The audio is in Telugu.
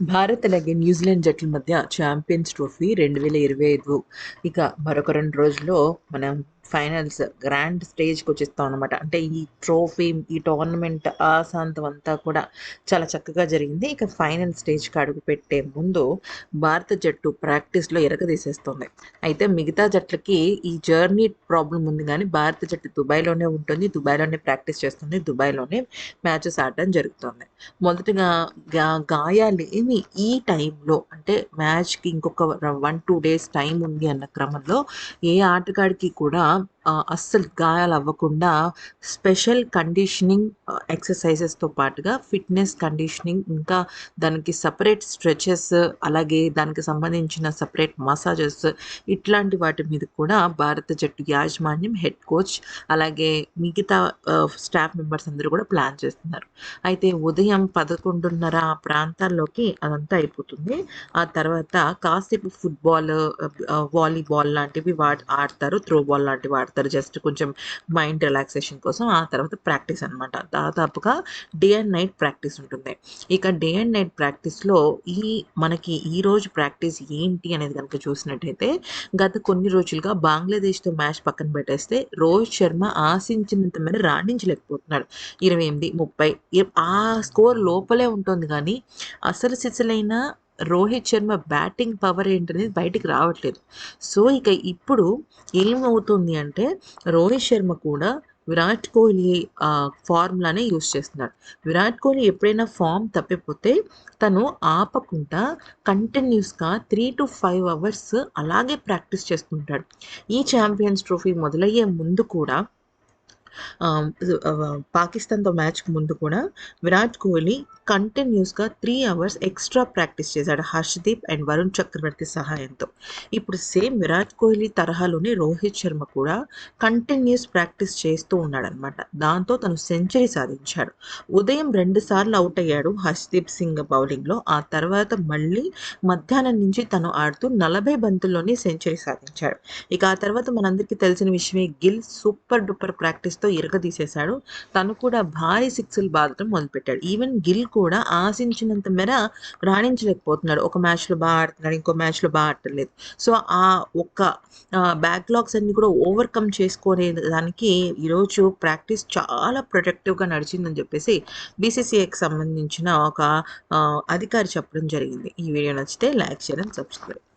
భారత్ అలాగే న్యూజిలాండ్ జట్ల మధ్య ఛాంపియన్స్ ట్రోఫీ రెండు వేల ఇరవై ఐదు. ఇక మరొక రెండు రోజుల్లో మనం ఫైనల్స్ గ్రాండ్ స్టేజ్కి వచ్చేస్తాం అనమాట అంటే ఈ ట్రోఫీ ఈ టోర్నమెంట్ ఆశాంతం అంతా కూడా చాలా చక్కగా జరిగింది. ఇక ఫైనల్ స్టేజ్కి అడుగు పెట్టే ముందు భారత జట్టు ప్రాక్టీస్లో ఎరగదీసేస్తుంది. అయితే మిగతా జట్లకి ఈ జర్నీ ప్రాబ్లం ఉంది కానీ భారత జట్టు దుబాయ్లోనే ఉంటుంది. దుబాయ్లోనే ప్రాక్టీస్ చేస్తుంది. దుబాయ్లోనే మ్యాచెస్ ఆడడం జరుగుతుంది. మొదటగా గాయాలి ఏమి ఈ టైంలో అంటే మ్యాచ్కి ఇంకొక వన్ టూ డేస్ టైం ఉంది అన్న క్రమంలో ఏ ఆటగాడికి కూడా అస్సలు గాయాలు అవ్వకుండా స్పెషల్ కండిషనింగ్ ఎక్సర్సైజెస్తో పాటుగా ఫిట్నెస్ కండిషనింగ్ ఇంకా దానికి సపరేట్ స్ట్రెచెస్ అలాగే దానికి సంబంధించిన సపరేట్ మసాజెస్ ఇట్లాంటి వాటి మీద కూడా భారత జట్టు యాజమాన్యం హెడ్ కోచ్ అలాగే మిగతా స్టాఫ్ మెంబర్స్ అందరూ కూడా ప్లాన్ చేస్తున్నారు. అయితే ఉదయం పదకొండున్నర ఆ ప్రాంతాల్లోకి అదంతా అయిపోతుంది. ఆ తర్వాత కాసేపు ఫుట్బాల్ వాలీబాల్ లాంటివి వాడు ఆడతారు త్రో బాల్ లాంటివి ఆడతారు. జస్ట్ కొంచెం మైండ్ రిలాక్సేషన్ కోసం ఆ తర్వాత ప్రాక్టీస్ అనమాట దాదాపుగా డే అండ్ నైట్ ప్రాక్టీస్ ఉంటుంది. ఇక డే అండ్ నైట్ ప్రాక్టీస్లో ఈ మనకి ఈ రోజు ప్రాక్టీస్ ఏంటి అనేది కనుక చూసినట్టయితే గత కొన్ని రోజులుగా బంగ్లాదేశ్తో మ్యాచ్ పక్కన పెట్టేస్తే రోహిత్ శర్మ ఆశించినంత మేర రాణించలేకపోతున్నాడు. ఇరవై ఎనిమిది ముప్పై ఆ స్కోర్ లోపలే ఉంటుంది కానీ అసలు సిసలైన రోహిత్ శర్మ బ్యాటింగ్ పవర్ ఏంటనేది బయటికి రావట్లేదు. సో ఇక ఇప్పుడు ఏమవుతుంది అంటే రోహిత్ శర్మ కూడా విరాట్ కోహ్లీ ఫార్ములానే యూస్ చేస్తున్నాడు. విరాట్ కోహ్లీ ఎప్పుడైనా ఫామ్ తప్పిపోతే తను ఆపకుండా కంటిన్యూస్గా త్రీ టు ఫైవ్ అవర్స్ అలాగే ప్రాక్టీస్ చేస్తుంటాడు. ఈ ఛాంపియన్స్ ట్రోఫీ మొదలయ్యే ముందు కూడా పాకిస్తాన్తో మ్యాచ్కి ముందు కూడా విరాట్ కోహ్లీ కంటిన్యూస్గా త్రీ అవర్స్ ఎక్స్ట్రా ప్రాక్టీస్ చేశాడు హర్షదీప్ అండ్ వరుణ్ చక్రవర్తి సహాయంతో. ఇప్పుడు సేమ్ విరాట్ కోహ్లీ తరహాలోనే రోహిత్ శర్మ కూడా కంటిన్యూస్ ప్రాక్టీస్ చేస్తూ ఉన్నాడనమాట దాంతో తను సెంచరీ సాధించాడు. ఉదయం రెండు సార్లు అవుట్ అయ్యాడు హర్షదీప్ సింగ్ బౌలింగ్లో. ఆ తర్వాత మళ్ళీ మధ్యాహ్నం నుంచి తను ఆడుతూ నలభై బంతుల్లోనే సెంచరీ సాధించాడు. ఇక ఆ తర్వాత మనందరికీ తెలిసిన విషయమే గిల్ సూపర్ డూపర్ సిక్స్తో ఇరగదీసేశాడు. తను కూడా భారీ సిక్స్లు బాధటం మొదలుపెట్టాడు. ఈవెన్ గిల్ కూడా ఆశించినంత మేర రాణించలేకపోతున్నాడు. ఒక మ్యాచ్లో బాగా ఆడుతున్నాడు ఇంకో మ్యాచ్లో బాగా ఆడట్లేదు సో ఆ ఒక్క బ్యాక్లాగ్స్ అన్ని కూడా ఓవర్కమ్ చేసుకునే దానికి ఈరోజు ప్రాక్టీస్ చాలా ప్రొడక్టివ్గా నడిచిందని చెప్పేసి బీసీసీఐకి సంబంధించిన ఒక అధికారి చెప్పడం జరిగింది. ఈ వీడియో నచ్చితే లైక్ చేయడం సబ్స్క్రైబ్